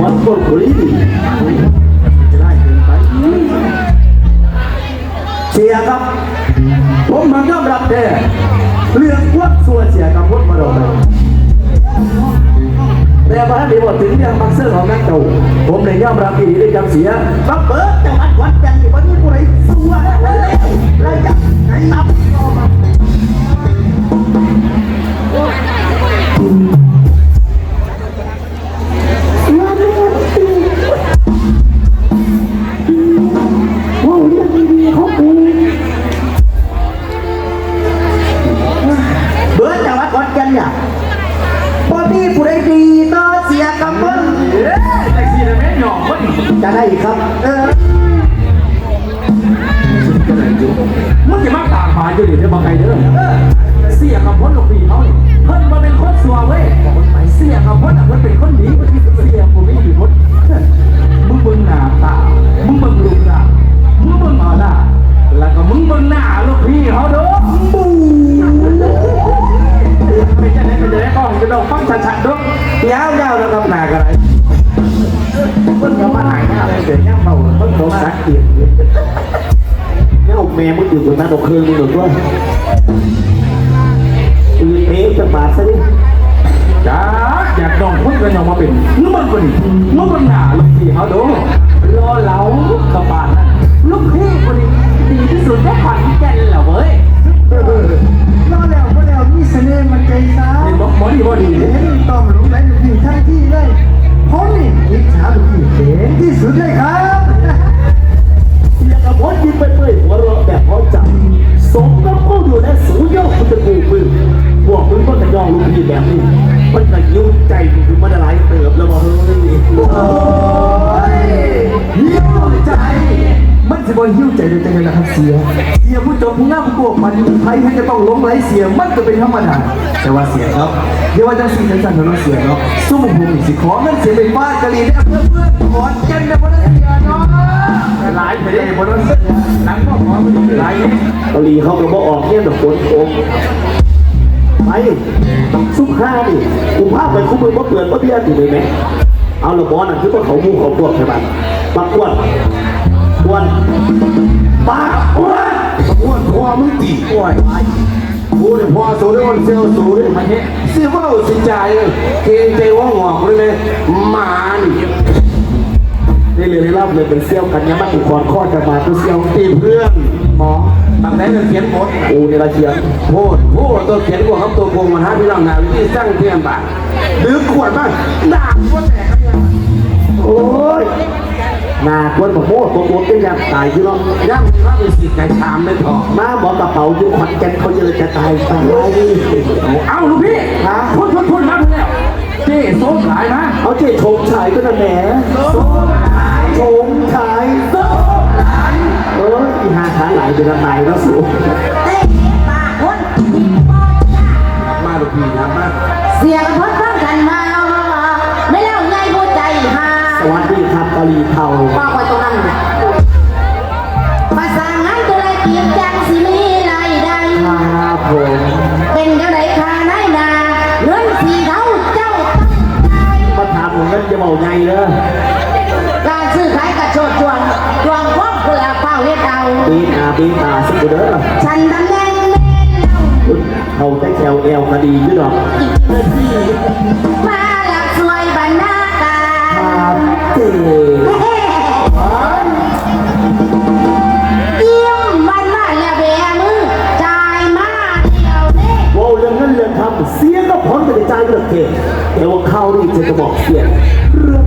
วัดคนคนนี้ดิจะได้เกินไปเสียครับ ผมมันยอมรับแท้เรื่องพวกส่วนเสียกับพวกมาดอกเลยแต่ว่าเดี๋ยวถึงเรื่องมักเสื้อของนักเก่าผมเลยยอมรับอีกได้จำเสียบักเบิร์ดจังหวัดวัดจันทร์วันนี้ผู้ใดสัวแล้วแล้วจะไหนนับ พอพี่ผู้ใดดีต่อเสียกับมึงแท็กซี่นะแม่หยอกคนจะได้ครับ เออมึงจะมาตากหมาอยู่ดิเดี๋ยวมาไกลเด้อเสียกับพ้นหลบปีเขานี่เพิ่นมาเป็นคนสัวเว้ยเสียกับพ้นอะเพิ่นเป็นคนหนีเพิ่นเสียผมไม่อยู่พ้นมึงเบิ่งหน้าตามึงเบิ่งรูปร่างมึงเบิ่งเอาหน้าแล้วก็มึงเบิ่งหน้าลูกพี่เขาเด้อบู ไม่ใช่ไหนไม่ใช่ไหนก็จะต้องฟังชัดๆเด้อยาวๆแล้วกับหนากันไรเพิ่นก็มาหายหน้าเลยเดี๋ยวย่างเบาเพิ่นบอกสักเกียรติเนี่ยอาแม่มึงอยู่บนนั้นเอาเครื่องมึงหรือว่าอือเอ๊ะจะบาดซะดิจ้าอยากดองพุ่นกันออกมาเป็นนึกมันก็ดินึกมันหนาลูกพี่เขาดูรอเหลากระบาดนั่นลูกพี่คนนี้ดีที่สุดก็ขอนแก่นแหละเว้ยรอแล้ว แล้วมีเสน่ห์มันใจสาเห็นบอกบอดีบอดีเห็นต้องหลงไหลลูกพี่ทั้งที่เลยผมนี่อิจฉาลูกพี่เก่งที่สุดเลยครับเสียกับพ้นยิ้มไปเปื่อยหัวเราะแบบพอใจสมกับกูอยู่ในสูงโยกคุณจะกูมึงพวกมึงก็จะยองลูกพี่แบบนี้มันก็ยุ่งใจกูคือมันอะไรเติบแล้วมาเฮ้ยโอ้ยหิวใจ จะบ่หิวใจได้จังไงล่ะครับเสียเสียผู้จบผู้งามผู้กวมันใครให้จะต้องหลงไหลเสียมันก็เป็นธรรมดาแต่ว่าเสียครับเดี๋ยวว่าจังสีจังสันเราเสียเนาะสู้ผมผมสิขอเงินเสียไปฟาดกะลีได้เพื่อนเพื่อนขอนแก่นได้บ่ได้เสียเนาะหลายไปได้บนนั้นหนังก็พอมันหลายกาหลีเขาก็บอกออกเนี่ยแบบฝนตกไปซุปข้าดิกูพาไปคุ้มมือว่าเปลือนว่าเบี้ยถูกไหมเอาละบอลน่ะคือว่าเขามูเขาพวกใช่ไหมปักอ้วน อ้วนปากอ้วนอ้วนพ่อมึงตีอ้วนไปกูเนี่ยพ่อสูได้วันเซลสูได้มันเนี่ยสิว่าสิใจายเกรงใจว่าหงอกเลยเลยหมานี่ได้เลยได้รับเลยเป็นเซี่ยวกันเนี่ยมันถูกคอนข้อจะมาตัวเซี่ยวตีเพื่อนหมอตั้งแต่เขียนบทกูในละเขียนโพดโพดตัวเขียนกว่าครับตัวโกงมาหาพี่น้องนาวิธีสร้างเพียงบาทดื้อขวดมากด่าว่าแตกกันยังโอ้ย นาคนรบอกโอ้ตัวตัวเป็นยังตายอยู่เนาะยังถ้าเป็สิทธิ์ใก่ามไม่พอมาบอกกระเป๋าอยู่ขันแก่นเขาจะเลยจะตายตายเอาลูกพี่ฮะคุพูดพูดพูดมาแล้วเจ๊โซ่ขายนะเอาเจ๊ชมขายก็นั่แหละโซ่ขายชมชายโซ่ขายเออที่หาขาหลายเป็นอะไรแล้วสู ดีด้วยดอกมาหลับสวยบรรณาการเจ๋ยิ้มมันมาแล้วแบมือจมาเดียวด้ว้เรื่องินเรื่องเสียก็พร้อมจะได้จ่ายเรื่องเทแต่ว่าข้าวนี่จะบอกเสียเรื่อง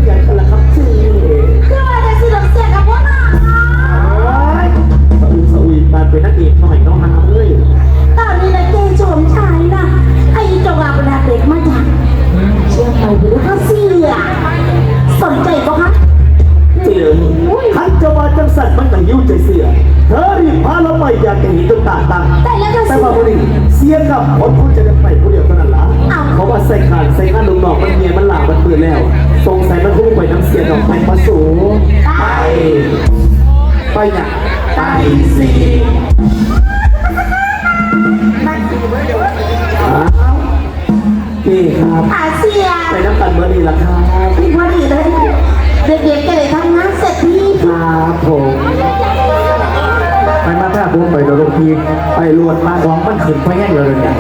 ทีไอ้ลวดมาของมันขึ้นไปแง่เลยเนี่ย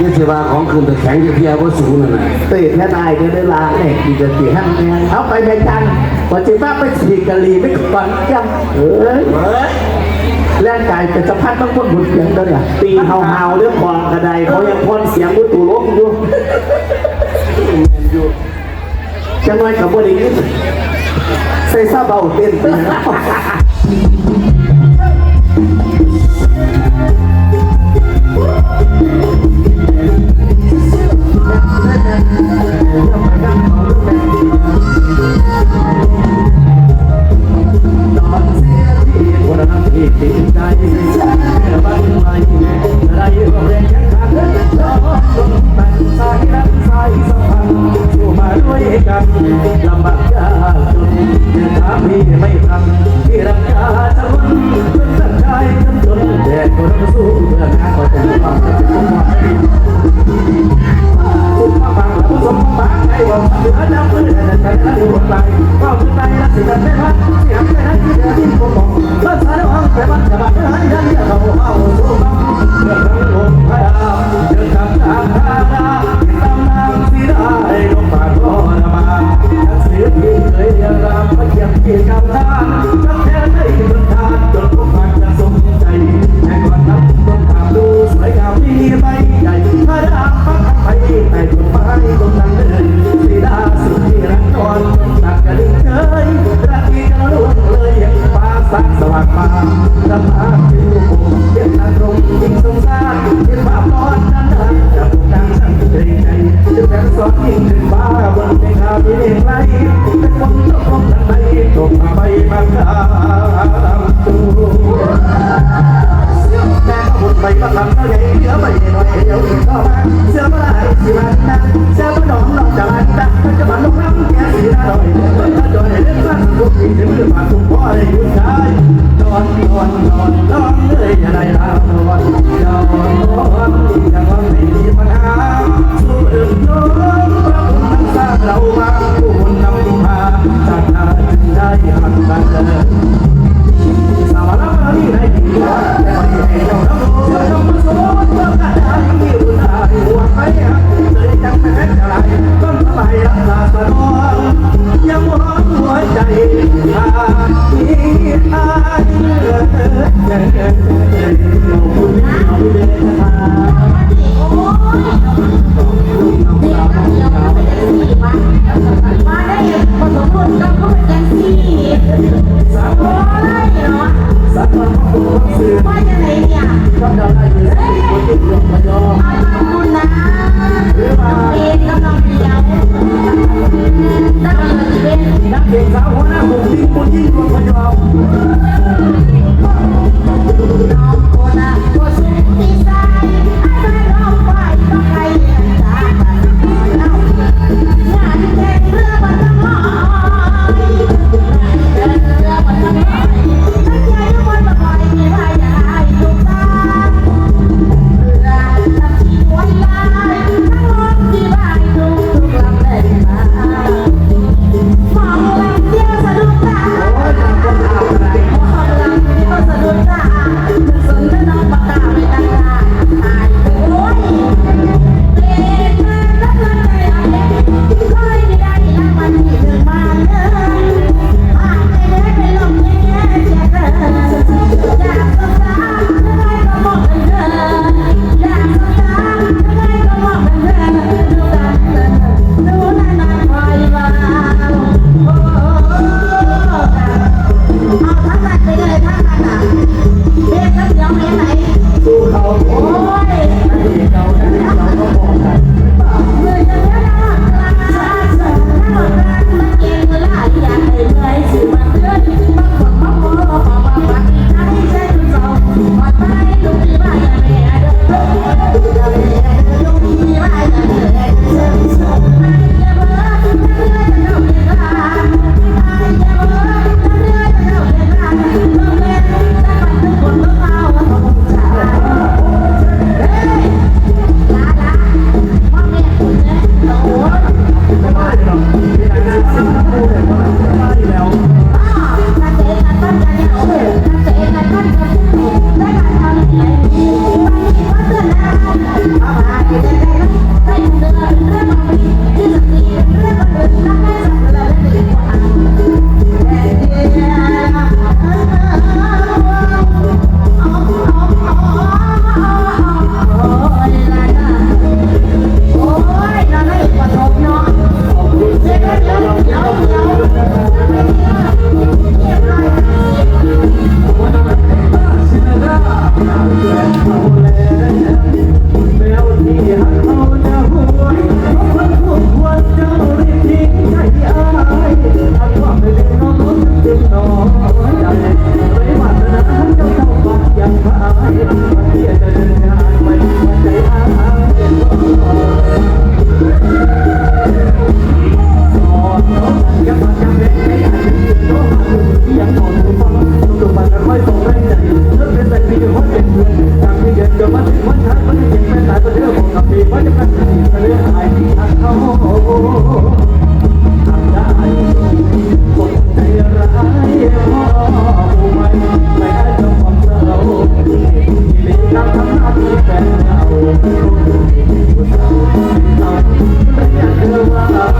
ยศวาของคืนแต่แข็งจเพียว่าสูงนั่นแหละตีแค่นายก็ได้ลาเนี่ยกีจะตีห้างนี่ยเอาไปในจันวันจีบ้าไปฉีกกะลีไม่ก่อนจังเออแร่างกายจะจะพัดต้องพ่นหุ่นเสียงด้วเนี่ยตีเฮาเฮาเรื่องความกระไดเขายังพ่นเสียงมุดตูโลกอยู่จังไรกับบริษัทใส่ซาเบาเต้นตี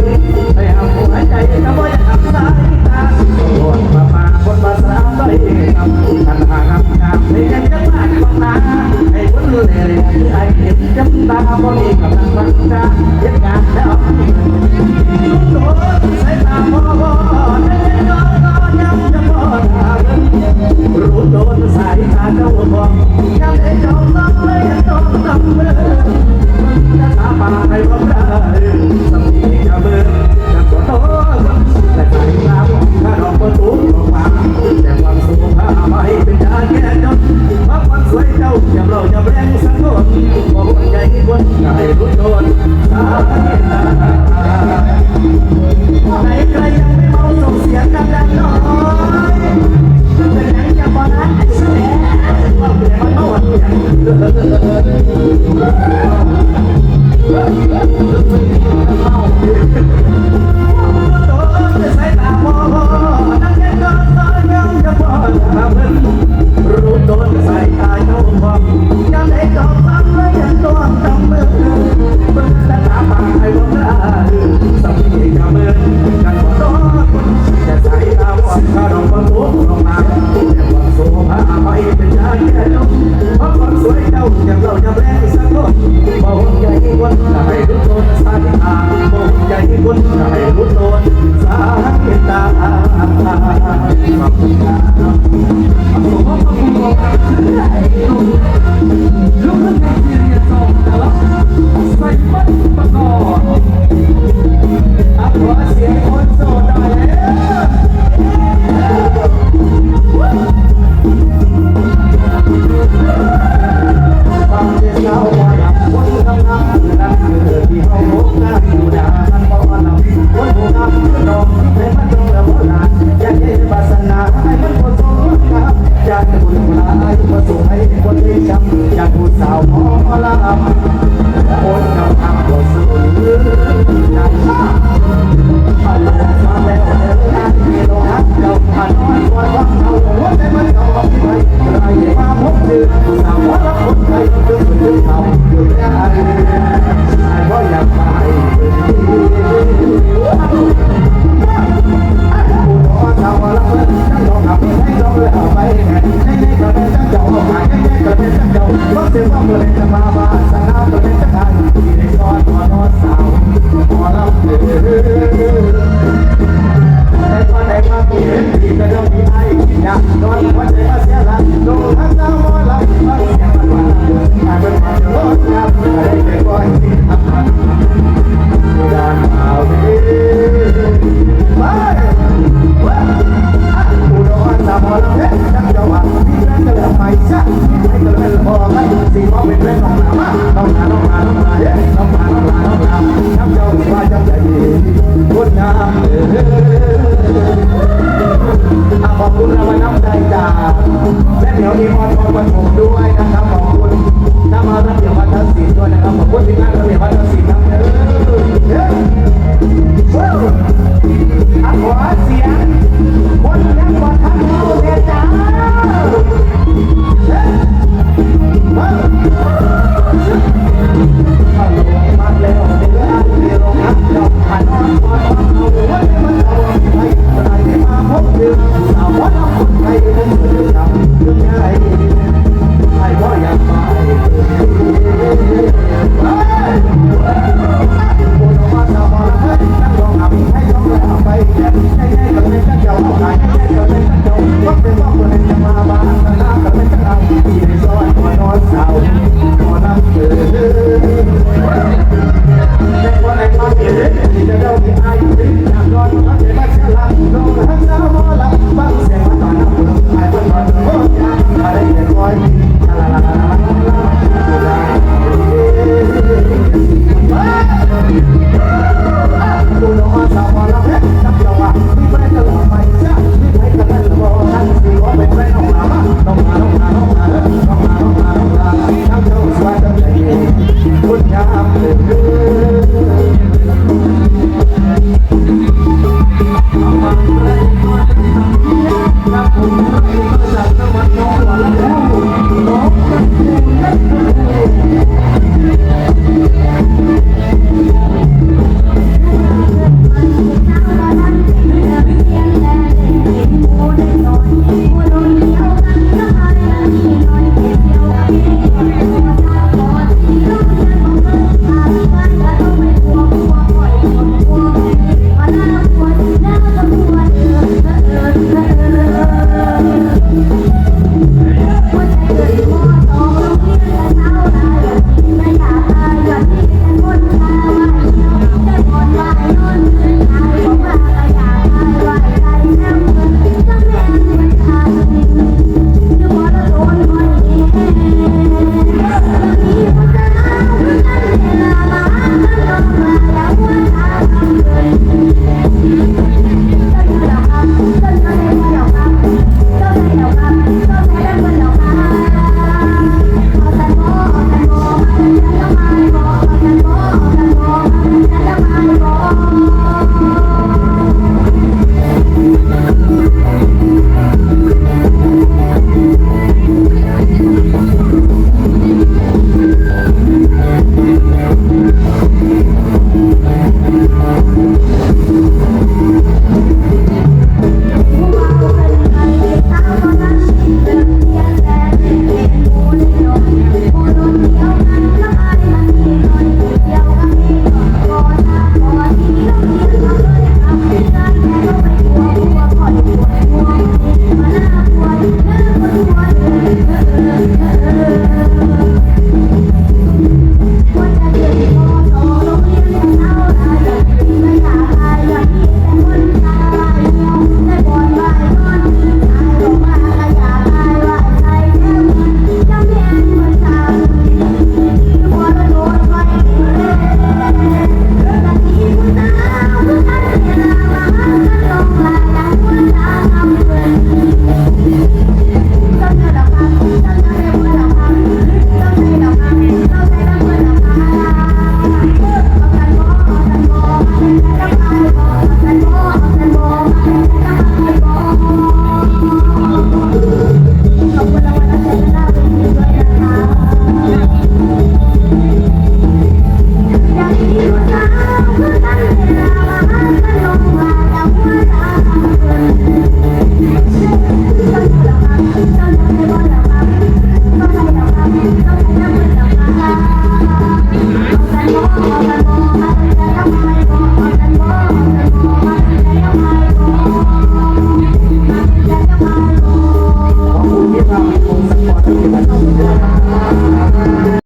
Thank you. อยา